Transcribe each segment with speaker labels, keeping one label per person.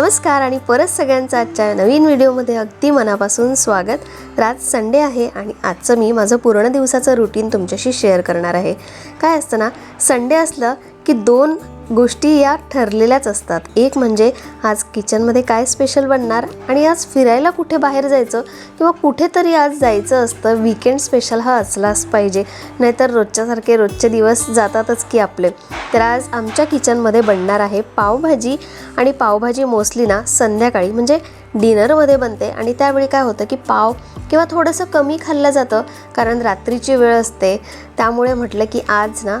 Speaker 1: नमस्कार आणि परत सगळ्यांचं आजच्या नवीन व्हिडिओमध्ये अगदी मनापासून स्वागत. रात आज संडे आहे आणि आजचं मी माझं पूर्ण दिवसाचं रुटीन तुमच्याशी शेअर करणार आहे. काय असतं ना संडे असलं की दोन गोष्टी या ठरलेल्याच असतात. एक म्हणजे आज किचनमध्ये काय स्पेशल बनणार आणि आज फिरायला कुठे बाहेर जायचं किंवा कुठेतरी आज जायचं असतं विकेंड स्पेशल हा असलाच पाहिजे. नाहीतर रोजच्यासारखे रोजचे दिवस जातातच की आपले. तर आज आमच्या किचनमध्ये बनणार आहे पावभाजी आणि पावभाजी मोस्टली ना संध्याकाळी म्हणजे डिनरमध्ये बनते. आणि त्यावेळी काय होतं की पाव किंवा थोडंसं कमी खाल्लं जातं कारण रात्रीची वेळ असते. त्यामुळे म्हटलं की आज ना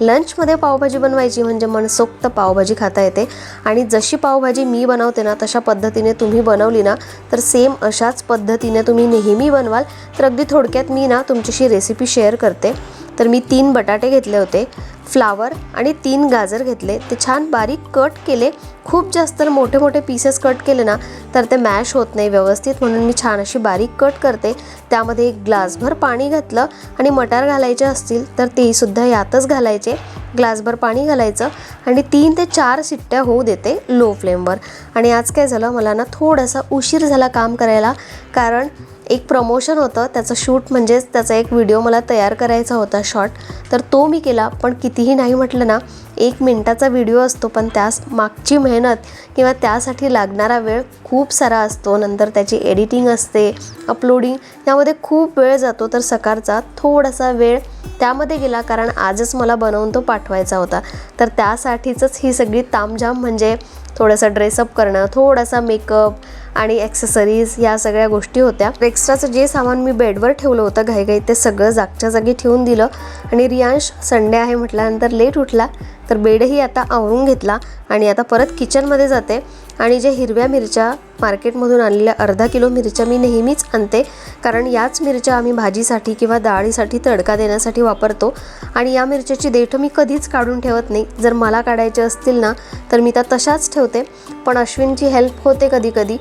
Speaker 1: लंचमध्ये पावभाजी बनवायची म्हणजे मनसोक्त पावभाजी खाता येते. आणि जशी पावभाजी मी बनवते ना तशा पद्धतीने तुम्ही बनवली ना तर सेम अशाच पद्धतीने तुम्ही नेहमी बनवाल. तर अगदी थोडक्यात मी ना तुमच्याशी रेसिपी शेअर करते. तर मी तीन बटाटे घेतले होते फ्लावर आणि तीन गाजर घेतले. ते छान बारीक कट केले. खूप जास्त मोठे मोठे पीसेस कट केले ना तर ते मॅश होत नाही व्यवस्थित. म्हणून मी छान अशी बारीक कट करते. त्यामध्ये एक ग्लासभर पाणी घातलं आणि मटार घालायचे असतील तर तेसुद्धा यातच घालायचे. ग्लासभर पाणी घालायचं आणि तीन ते चार सिट्ट्या होऊ देते लो फ्लेमवर आणि आज काय झालं? मला ना थोडासा उशीर झाला काम करायला. कारण एक प्रमोशन होतं. त्याचं शूट म्हणजेच त्याचा एक व्हिडिओ मला तयार करायचा होता शॉर्ट तर तो मी केला. पण कितीही नाही म्हटलं ना एक मिनटाचा व्हिडिओ असतो. पण त्यास मागची मेहनत किंवा त्यासाठी लागणारा वेळ खूप सारा असतो. नंतर त्याची एडिटिंग असते अपलोडिंग यामध्ये खूप वेळ जातो. तर सकाळचा थोडासा वेळ त्यामध्ये गेला. कारण आजच मला बनवून तो पाठवायचा होता. तर त्यासाठीच ही सगळी तामझाम म्हणजे थोडंसं ड्रेसअप करणं थोडासा मेकअप आणि ॲक्सेसरीज या सगळ्या गोष्टी होत्या. एक्स्ट्राचं जे सामान मी बेडवर ठेवलं होतं घाईघाई ते सगळं जागच्या जागी ठेवून दिलं. आणि रियांश संडे आहे म्हटल्यानंतर लेट उठला. तर बेडही आता आवरून घेतला आणि आता परत किचनमध्ये जाते. आणि जे हिरव्या मिरच्या मार्केटमधून आणलेल्या अर्धा किलो मिरच्या मी नेहमीच आणते. कारण याच मिरच्या आम्ही भाजीसाठी किंवा डाळीसाठी तडका देण्यासाठी वापरतो. आणि या मिरच्याची देठ मी कधीच काढून ठेवत नाही. जर मला काढायचे असतील ना तर मी त्या तशाच ठेवते. पण अश्विनची हेल्प होते कधी कधी.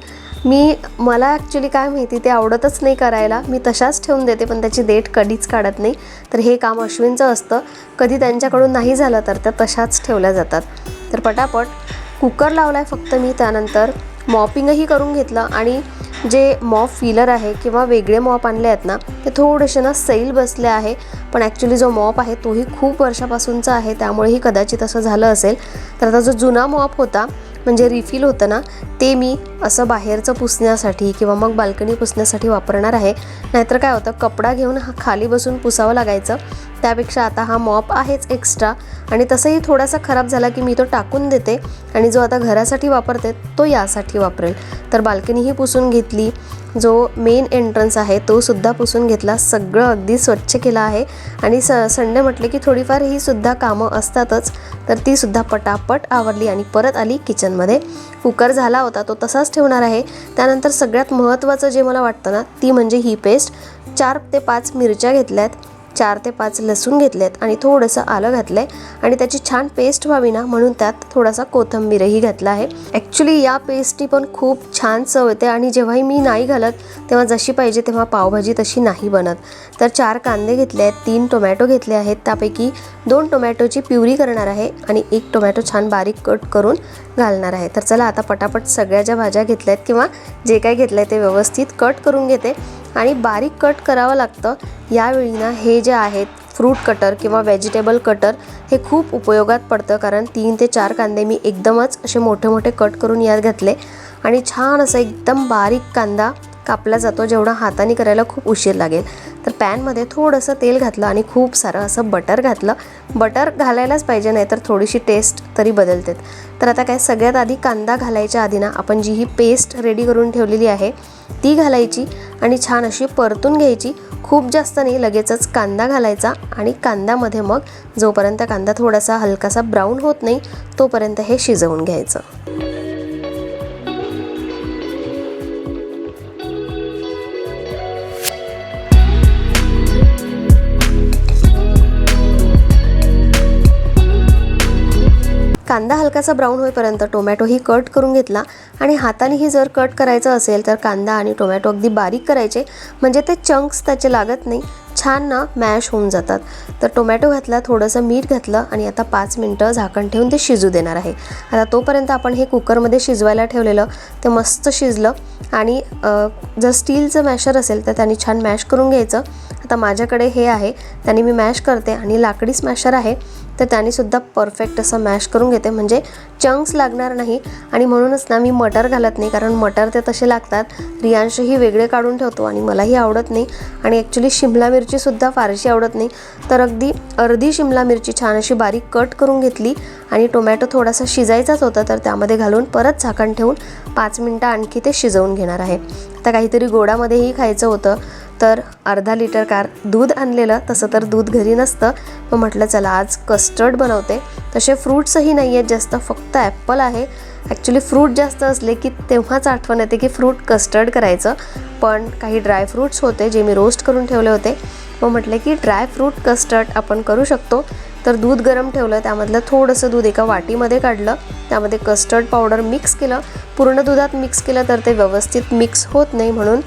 Speaker 1: मी मला ॲक्च्युली काय माहिती ते आवडतच नाही करायला. मी तशाच ठेवून देते पण त्याची डेट कधीच काढत नाही. तर हे काम अश्विनचं असतं. कधी त्यांच्याकडून नाही झालं तर त्या तशाच ठेवल्या जातात. तर पटापट कुकर लावला आहे फक्त मी त्यानंतर. मॉपिंगही करून घेतलं आणि जे मॉप फिलर आहे किंवा वेगळे मॉप आणले आहेत ना ते थोडेसे ना सैल बसले आहे. पण ॲक्च्युली जो मॉप आहे तोही खूप वर्षापासूनचा आहे त्यामुळेही कदाचित असं झालं असेल. तर आता जो जुना मॉप होता म्हणजे रिफिल होतं ना ते मी असं बाहेरचं पुसण्यासाठी किंवा मग बाल्कनी पुसण्यासाठी वापरणार आहे. नाहीतर काय होतं कपडा घेऊन हा खाली बसून पुसावं लागायचं. त्यापेक्षा आता हा मॉप आहेच एक्स्ट्रा आणि तसंही थोडासा खराब झाला की मी तो टाकून देते आणि जो आता घरासाठी वापरते तो यासाठी वापरेल. तर बाल्कनीही पुसून घेतली. जो मेन एंट्रन्स आहे तो सुद्धा पुसून घेतला. सगळं अगदी स्वच्छ केलं आहे. आणि स संडे म्हटले की थोडीफार ही सुद्धा कामं असतातच. तर ती सुद्धा पटापट आवडली आणि परत आली किचनमध्ये कुकर झाला होता तो तसाच ठेवणार आहे. त्यानंतर सगळ्यात महत्त्वाचं जे मला वाटतं ना ती म्हणजे ही पेस्ट चार ते पाच मिरच्या घेतल्यात. चार ते पाच लसूण घेतलेत आणि थोडंसं आलं घातलं आहे आणि त्याची छान पेस्ट व्हावी ना म्हणून त्यात थोडासा कोथिंबीरही घातला आहे. ॲक्च्युली या पेस्टची पण खूप छान चव येते आणि जेव्हाही मी नाही घालत तेव्हा जशी पाहिजे तेव्हा पावभाजी तशी नाही बनत. तर चार कांदे घेतले आहेत तीन टोमॅटो घेतले आहेत. त्यापैकी दोन टोमॅटोची प्युरी करणार आहे आणि एक टोमॅटो छान बारीक कट करून घालणार आहे. तर चला आता पटापट सगळ्या ज्या भाज्या घेतल्या आहेत किंवा जे काय घेतलं आहे ते व्यवस्थित कट करून घेते. आणि बारीक कट करावं लागतं. यावेळी ना हे जे आहेत फ्रूट कटर किंवा व्हेजिटेबल कटर हे खूप उपयोगात पडतं. कारण तीन ते चार कांदे मी एकदमच असे मोठे मोठे कट करून यात घातले. आणि छान असं एकदम बारीक कांदा कापला जातो जेवढा हाताने करायला खूप उशीर लागेल. तर पॅनमध्ये थोडंसं तेल घातलं आणि खूप सारं असं बटर घातलं. बटर घालायलाच पाहिजे नाही तर थोडीशी टेस्ट तरी बदलते. तर आता काय सगळ्यात आधी कांदा घालायच्या आधी ना आपण जी ही पेस्ट रेडी करून ठेवलेली आहे ती घालायची आणि छान अशी परतून घ्यायची. खूप जास्त नाही लगेचच कांदा घालायचा आणि कांद्यामध्ये मग जोपर्यंत कांदा थोडासा हलकासा ब्राऊन होत नाही तोपर्यंत हे शिजवून घ्यायचं. कांदा हलकासा ब्राऊन होईपर्यंत टोमॅटोही कट करून घेतला आणि हातानेही जर कट करायचं असेल तर कांदा आणि टोमॅटो अगदी बारीक करायचे म्हणजे ते चंक्स त्याचे लागत नाही छान ना मॅश होऊन जातात. तर टोमॅटो घातला थोडंसं मीठ घातलं आणि आता पाच मिनटं झाकण ठेवून ते शिजू देणार आहे. आता तोपर्यंत आपण हे कुकरमध्ये शिजवायला ठेवलेलं ते मस्त शिजलं आणि जर स्टीलचं मॅशर असेल तर त्यांनी छान मॅश करून घ्यायचं. आता माझ्याकडे हे आहे त्याने मी मॅश करते आणि लाकडी स्मॅशर आहे. तर त्यानेसुद्धा परफेक्ट असं मॅश करून घेते. म्हणजे चंक्स लागणार नाही. आणि म्हणूनच ना मी मटर घालत नाही. कारण मटर ते तसे लागतात. रियांशही वेगळे काढून ठेवतो आणि मलाही आवडत नाही. आणि ॲक्च्युली शिमला मिरचीसुद्धा फारशी आवडत नाही. तर अगदी अर्धी शिमला मिरची छान अशी बारीक कट करून घेतली. आणि टोमॅटो थोडासा शिजायचाच होता. तर त्यामध्ये घालून परत झाकण ठेवून पाच मिनटं आणखी ते शिजवून घेणार आहे. आता काहीतरी गोडामध्येही खायचं होतं. तर अर्धा लिटर कार दूध आणलेलं तसं तर दूध घरी नसतं. मग म्हटलं चला आज कस्टर्ड बनवते. तसे फ्रूट्सही नाही आहेत जास्त फक्त ॲप्पल आहे. ॲक्च्युली फ्रूट जास्त असले की तेव्हाच आठवण येते की फ्रूट कस्टर्ड करायचं. पण काही ड्राय फ्रूट्स होते जे मी रोस्ट करून ठेवले होते. मग म्हटले की ड्राय फ्रूट कस्टर्ड आपण करू शकतो. तर दूध गरम ठेवलं त्यामधलं थोडंसं दूध एका वाटीमध्ये काढलं. त्यामध्ये कस्टर्ड पावडर मिक्स केलं. पूर्ण दुधात मिक्स केलं तर ते व्यवस्थित मिक्स होत नाही म्हणून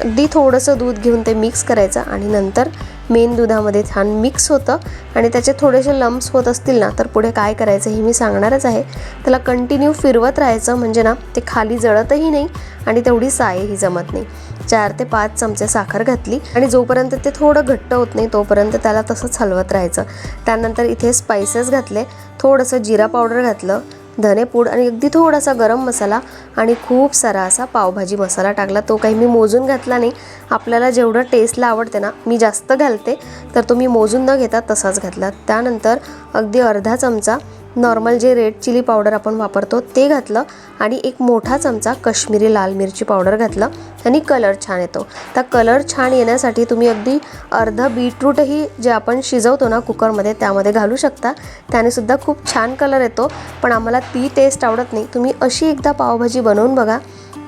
Speaker 1: अगदी थोडंसं दूध घेऊन ते मिक्स करायचं आणि नंतर मेन दुधामध्ये छान मिक्स होतं. आणि त्याचे थोडेसे लम्प्स होत असतील ना तर पुढे काय करायचं हे मी सांगणारच आहे. त्याला कंटिन्यू फिरवत राहायचं म्हणजे ना ते खाली जळतही नाही आणि तेवढी सायही जमत नाही. चार ते पाच चमचे साखर घातली आणि जोपर्यंत ते थोडं घट्ट होत नाही तोपर्यंत त्याला तसंच हलवत राहायचं. त्यानंतर इथे स्पायसेस घातले थोडंसं जिरा पावडर घातलं धनेपूड आणि अगदी थोडासा गरम मसाला आणि खूप सारा असा पावभाजी मसाला टाकला. तो काही मी मोजून घातला नाही. आपल्याला जेवढं टेस्टला आवडते ना मी जास्त घालते. तर तो मी मोजून न घेता तसाच घातला. त्यानंतर अगदी अर्धा चमचा नॉर्मल जे रेड चिली पावडर आपण वापरतो ते घातलं आणि एक मोठा चमचा कश्मीरी लाल मिरची पावडर घातलं आणि कलर छान येतो. त्या कलर छान येण्यासाठी तुम्ही अगदी अर्धा बीटरूटही जे आपण शिजवतो ना कुकरमध्ये त्यामध्ये घालू शकता. त्यानेसुद्धा खूप छान कलर येतो. पण आम्हाला ती टेस्ट आवडत नाही. तुम्ही अशी एकदा पावभाजी बनवून बघा.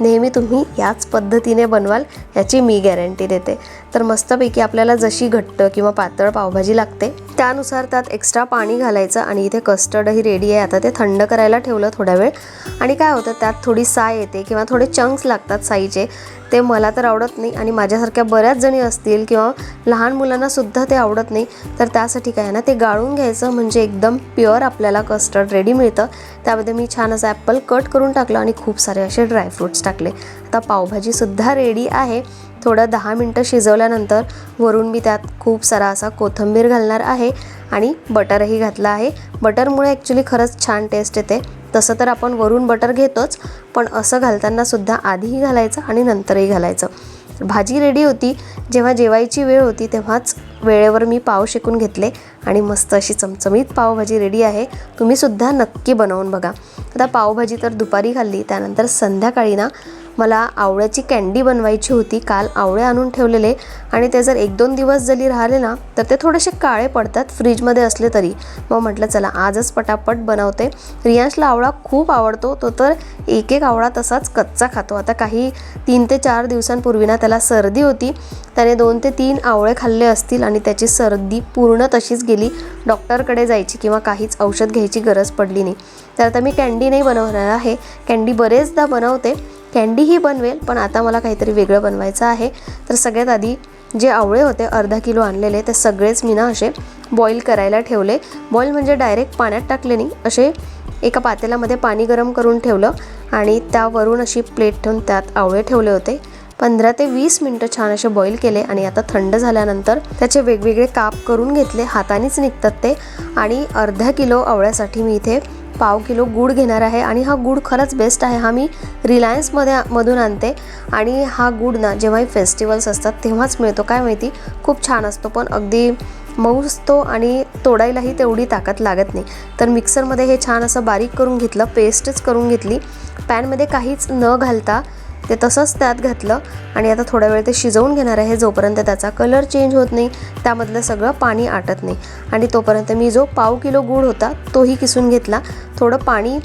Speaker 1: नेहमी तुम्ही याच पद्धतीने बनवाल याची मी गॅरंटी देते. तर मस्तपैकी आपल्याला जशी घट्ट किंवा पातळ पावभाजी लागते त्यानुसार त्यात एक्स्ट्रा पाणी घालायचं आणि इथे कस्टर्डही रेडी आहे. आता ते थंड करायला ठेवलं थोड्या वेळ. आणि काय होतं त्यात थोडी साय येते किंवा थोडे चंक्स लागतात साईचे. ते मला तर आवडत नाही आणि माझ्यासारख्या बऱ्याच जणी असतील किंवा लहान मुलांनासुद्धा ते आवडत नाही. तर त्यासाठी काय आहे ना ते गाळून घ्यायचं म्हणजे एकदम प्युअर आपल्याला कस्टर्ड रेडी मिळतं. त्यामध्ये मी छान असं ॲपल कट करून टाकलं आणि खूप सारे असे ड्रायफ्रूट्स टाकले. टाकले. आता पावभाजीसुद्धा रेडी आहे. थोडं दहा मिनटं शिजवल्यानंतर वरून मी त्यात खूप सारा असा कोथिंबीर घालणार आहे आणि बटरही घातलं आहे. बटरमुळे ॲक्च्युली खरंच छान टेस्ट येते. तसं तर आपण वरून बटर घेतोच पण असं घालतानासुद्धा आधीही घालायचं आणि नंतरही घालायचं. भाजी रेडी होती. जेव्हा जेवायची वेळ होती तेव्हाच वेळेवर मी पाव शेकून घेतले आणि मस्त अशी चमचमीत पावभाजी रेडी आहे. तुम्हीसुद्धा नक्की बनवून बघा. आता पावभाजी तर दुपारी खाल्ली त्यानंतर संध्याकाळी ना मला आवळ्याची कँडी बनवायची होती. काल आवळे आणून ठेवलेले. आणि ते जर एक दोन दिवस जरी राहिले ना तर ते थोडेसे काळे पडतात. फ्रीजमध्ये असले तरी. मग म्हटलं चला आजच पटापट बनवते. रियांशला आवळा खूप आवडतो. तो तर एक एक आवळा तसाच कच्चा खातो. आता काही तीन ते चार दिवसांपूर्वी ना त्याला सर्दी होती. त्याने दोन ते तीन आवळे खाल्ले असतील आणि त्याची सर्दी पूर्ण तशीच गेली. डॉक्टरकडे जायची किंवा काहीच औषध घ्यायची गरज पडली नाही. तर आता मी कँडी नाही बनवणार आहे. कँडी बरेचदा बनवते. कँडीही बनवेल पण आता मला काहीतरी वेगळं बनवायचं आहे. तर सगळ्यात आधी जे आवळे होते अर्धा किलो आणलेले ते सगळेच मी ना असे बॉईल करायला ठेवले. बॉईल म्हणजे डायरेक्ट पाण्यात टाकले नाही असे एका पातेल्यामध्ये पाणी गरम करून ठेवलं आणि त्यावरून अशी प्लेट ठेवून त्यात आवळे ठेवले होते. पंधरा ते वीस मिनटं छान असे बॉईल केले आणि आता थंड झाल्यानंतर त्याचे वेगवेगळे काप करून घेतले. हातानेच निघतात ते. आणि अर्धा किलो आवळ्यासाठी मी इथे पाव किलो गूळ घेणार आहे आणि हा गूळ खरंच बेस्ट आहे. हा मी रिलायन्समध्ये मधून आणते. आणि हा गूळ ना जेव्हाही फेस्टिवल्स असतात तेव्हाच मिळतो. काय माहिती? खूप छान असतो पण अगदी मऊ असतो आणि तोडायलाही तेवढी ताकद लागत नाही. तर मिक्सरमध्ये हे छान असं बारीक करून घेतलं पेस्टच करून घेतली. पॅनमध्ये काहीच न घालता ते तसंच त्यात घातलं आणि आता थोडा वेळ ते शिजवून घेणार आहे. जोपर्यंत त्याचा कलर चेंज होत नाही त्यामधलं सगळं पाणी आटत नाही. आणि तोपर्यंत मी जो पाव किलो गूळ होता तोही किसून घेतला. थोडं पाणी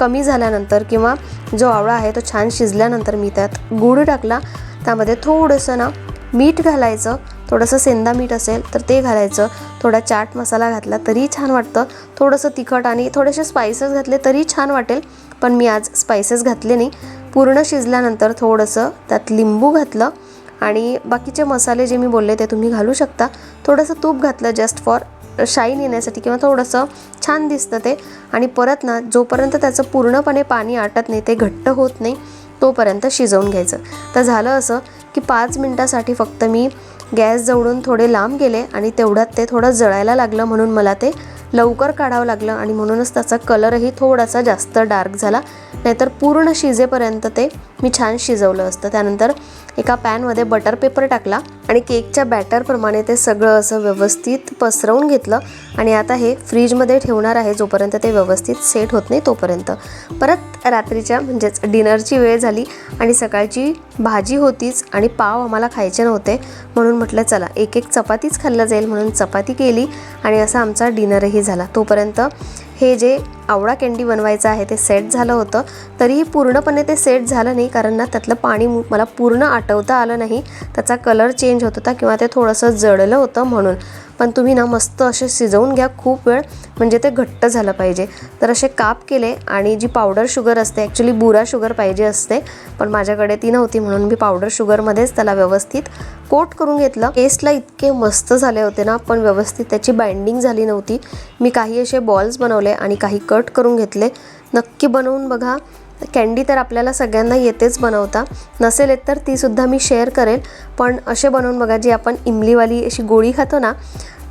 Speaker 1: कमी झाल्यानंतर किंवा जो आवळा आहे तो छान शिजल्यानंतर मी त्यात गूळ टाकला. त्यामध्ये थोडंसं ना मीठ घालायचं. थोडंसं सेंदा मीठ असेल तर ते घालायचं. थोडा चाट मसाला घातला तरी छान वाटतं. थोडंसं तिखट आणि थोडेसे स्पायसेस घातले तरी छान वाटेल. पण मी आज स्पायसेस घातले नाही. पूर्ण शिजल्यानंतर थोडंसं त्यात लिंबू घातलं आणि बाकीचे मसाले जे मी बोलले ते तुम्ही घालू शकता. थोडंसं तूप घातलं जस्ट फॉर शाईन येण्यासाठी किंवा थोडंसं छान दिसतं ते. आणि परत ना जोपर्यंत त्याचं पूर्णपणे पाणी आटत नाही ते घट्ट होत नाही तोपर्यंत शिजवून घ्यायचं. तर झालं असं की पाच मिनटासाठी फक्त मी गॅस जवळून थोडे लांब गेले आणि तेवढ्यात ते थोडं जळायला लागलं म्हणून मला ते लवकर काढावं लागलं आणि म्हणूनच त्याचा कलरही थोडासा जास्त डार्क झाला. नाहीतर पूर्ण शिजेपर्यंत ते मी छान शिजवलं असतं. त्यानंतर एका पॅनमध्ये बटर पेपर टाकला आणि केकच्या बॅटरप्रमाणे ते सगळं असं व्यवस्थित पसरवून घेतलं आणि आता हे फ्रीजमध्ये ठेवणार आहे जोपर्यंत ते व्यवस्थित सेट होत नाही तोपर्यंत. परत रात्रीच्या म्हणजेच डिनरची वेळ झाली आणि सकाळची भाजी होतीच आणि पाव आम्हाला खायचे नव्हते म्हणून म्हटलं चला एक एक चपातीच खाल्लं जाईल म्हणून चपाती केली आणि असा आमचा डिनरही झाला. तोपर्यंत हे जे आवळा कँडी बनवायचं आहे ते सेट झालं होतं. तरीही पूर्णपणे ते सेट झालं नाही कारण ना त्यातलं पाणी मला पूर्ण आटवता आलं नाही. त्याचा कलर चेंज होत होता किंवा ते थोडंसं जळलं होतं म्हणून. पण तुम्ही ना मस्त असे शिजवून घ्या खूप वेळ म्हणजे ते घट्ट झालं पाहिजे. तर असे काप केले आणि जी पावडर शुगर असते ॲक्च्युली बुरा शुगर पाहिजे असते पण माझ्याकडे ती नव्हती म्हणून मी पावडर शुगरमध्येच त्याला व्यवस्थित कोट करून घेतलं. टेस्टला इतके मस्त झाले होते ना पण व्यवस्थित त्याची बाइंडिंग झाली नव्हती. मी काही असे बॉल्स बनवले आणि काही कट करून घेतले. नक्की बनवून बघा. कँडी तर आपल्याला सगळ्यांना येतेच बनवता. नसेल येत तर तीसुद्धा मी शेअर करेल. पण असे बनवून बघा जी आपण इमलीवाली अशी गोळी खातो ना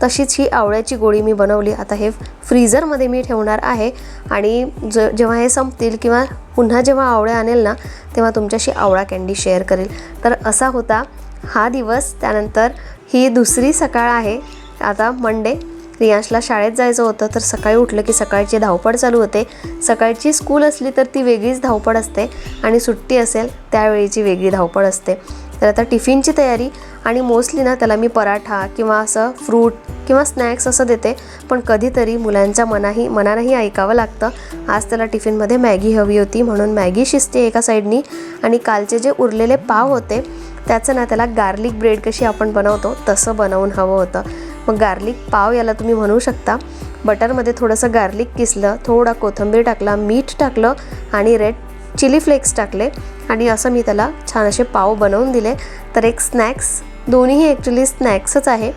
Speaker 1: तशीच ही आवळ्याची गोळी मी बनवली. आता हे फ्रीझरमध्ये मी ठेवणार आहे आणि ज जेव्हा हे संपतील किंवा पुन्हा जेव्हा आवळ्या आणेल ना तेव्हा तुमच्याशी आवळा कँडी शेअर करेल. तर असा होता हा दिवस. त्यानंतर ही दुसरी सकाळ आहे. आता मंडे. रियांशला शाळेत जायचं होतं तर सकाळी उठलं की सकाळची धावपळ चालू होते. सकाळची स्कूल असली तर ती वेगळीच धावपळ असते आणि सुट्टी असेल त्यावेळीची वेगळी धावपळ असते. तर आता टिफिनची तयारी आणि मोस्टली ना त्याला मी पराठा किंवा असं फ्रूट किंवा स्नॅक्स असं देते पण कधीतरी मुलांच्या मनाही मनानंही ऐकावं लागतं. आज त्याला टिफिनमध्ये मॅगी हवी होती म्हणून मॅगी शिजते एका साईडनी आणि कालचे जे उरलेले पाव होते त्याचं ना त्याला गार्लिक ब्रेड कशी आपण बनवतो तसं बनवून हवं होतं. मग गार्लिक पाव याला तुम्ही म्हणू शकता. बटरमध्ये थोडंसं गार्लिक किसलं थोडा कोथिंबीर टाकला मीठ टाकलं आणि रेड चिली फ्लेक्स टाकले. आणि असं मी त्याला छान असे पाव बनवून दिले. तर एक स्नॅक्स दोन्हीही ॲक्च्युली स्नॅक्सच आहे.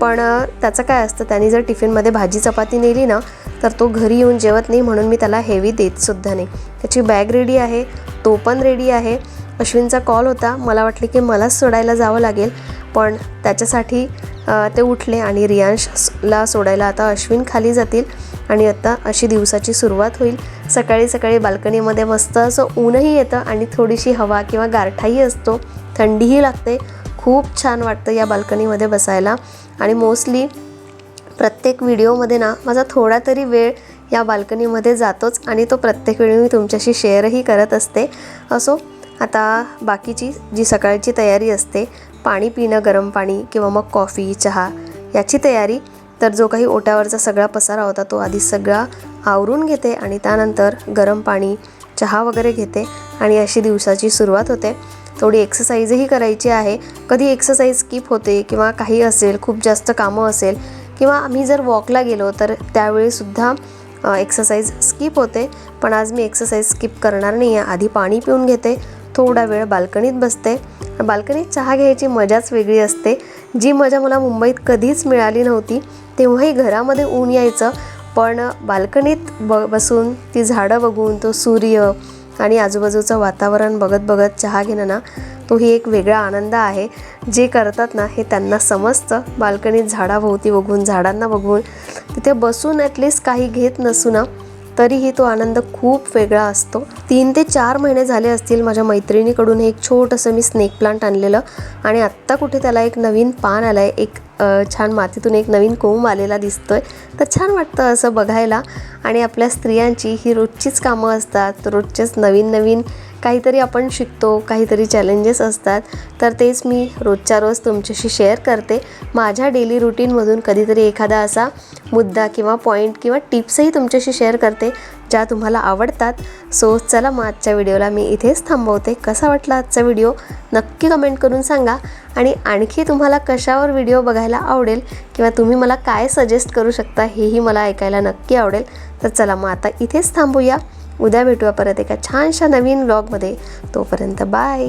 Speaker 1: पण त्याचं काय असतं त्यांनी जर टिफिनमध्ये भाजी चपाती नेली ना तर तो घरी येऊन जेवत नाही म्हणून मी त्याला हेवी देतसुद्धा नाही. त्याची बॅग रेडी आहे तो पण रेडी आहे. अश्विनचा कॉल होता. मला वाटले की मलाच सोडायला जावं लागेल. पण त्याच्यासाठी ते उठले आणि रियांशला सोडायला आता अश्विन खाली जातील आणि आता अशी दिवसाची सुरुवात होईल. सकाळी सकाळी बाल्कनीमध्ये मस्त असं ऊनही येतं आणि थोडीशी हवा किंवा गारठाही असतो. थंडीही लागते. खूप छान वाटतं या बाल्कनीमध्ये बसायला. आणि मोस्टली प्रत्येक व्हिडिओमध्ये ना माझा थोडा तरी वेळ या बाल्कनीमध्ये जातोच आणि तो प्रत्येक वेळी मी तुमच्याशी शेअरही करत असते. असो आता बाकीची जी सकाळची तयारी असते पाणी पिणं गरम पाणी किंवा मग कॉफी चहा याची तयारी. तर जो काही ओट्यावरचा सगळा पसारा होता तो आधी सगळा आवरून घेते आणि त्यानंतर गरम पाणी चहा वगैरे घेते आणि अशी दिवसाची सुरुवात होते. थोडी एक्सरसाइजही करायची आहे. कधी एक्सरसाइज स्किप होते किंवा काही असेल खूप जास्त कामं असेल किंवा आम्ही जर वॉकला गेलो तर त्यावेळीसुद्धा एक्सरसाइज स्किप होते. पण आज मी एक्सरसाइज स्किप करणार नाही आहे आधी पाणी पिऊन घेते थोडा वेळ बाल्कनीत बसते. बाल्कनीत चहा घ्यायची मजाच वेगळी असते. जी मजा मला मुंबईत कधीच मिळाली नव्हती तेव्हाही घरामध्ये ऊन यायचं. पण बाल्कनीत ब बसून ती झाडं बघून तो सूर्य आणि आजूबाजूचं वातावरण बघत बघत चहा घेणं ना तोही एक वेगळा आनंद आहे. जे करतात ना हे त्यांना समजतं. बाल्कनीत झाडाभोवती बघून झाडांना बघून. तिथे बसून ॲटलिस्ट काही घेत नसू ना तरीही तो आनंद खूप वेगळा असतो. तीन ते चार महिने झाले असतील माझ्या मैत्रिणीकडून हे एक छोटंसं मी स्नेक प्लांट आणलेलं आणि आत्ता कुठे त्याला एक नवीन पान आलं आहे एक छान मातीतून एक नवीन कोंब आलेला दिसतोय. तर छान वाटतं असं बघायला आणि आपल्या स्त्रियांची ही रोजचीच कामं असतात रोजचेच नवीन नवीन काहीतरी आपण शिकतो काहीतरी चॅलेंजेस असतात तर तेच मी रोजच्या रोज तुमच्याशी शेअर करते. माझ्या डेली रुटीनमधून कधीतरी एखादा असा मुद्दा किंवा पॉईंट किंवा टिप्सही तुमच्याशी शेअर करते ज्या तुम्हाला आवडतात. सो चला मग आजच्या व्हिडिओला मी इथेच थांबवते. कसा वाटला आजचा व्हिडिओ नक्की कमेंट करून सांगा. आणि आणखी तुम्हाला कशावर व्हिडिओ बघायला आवडेल किंवा तुम्ही मला काय सजेस्ट करू शकता हेही मला ऐकायला नक्की आवडेल. तर चला मग आता इथेच थांबूया. उद्या भेटूया परत एका छानशा नवीन ब्लॉगमध्ये तोपर्यंत बाय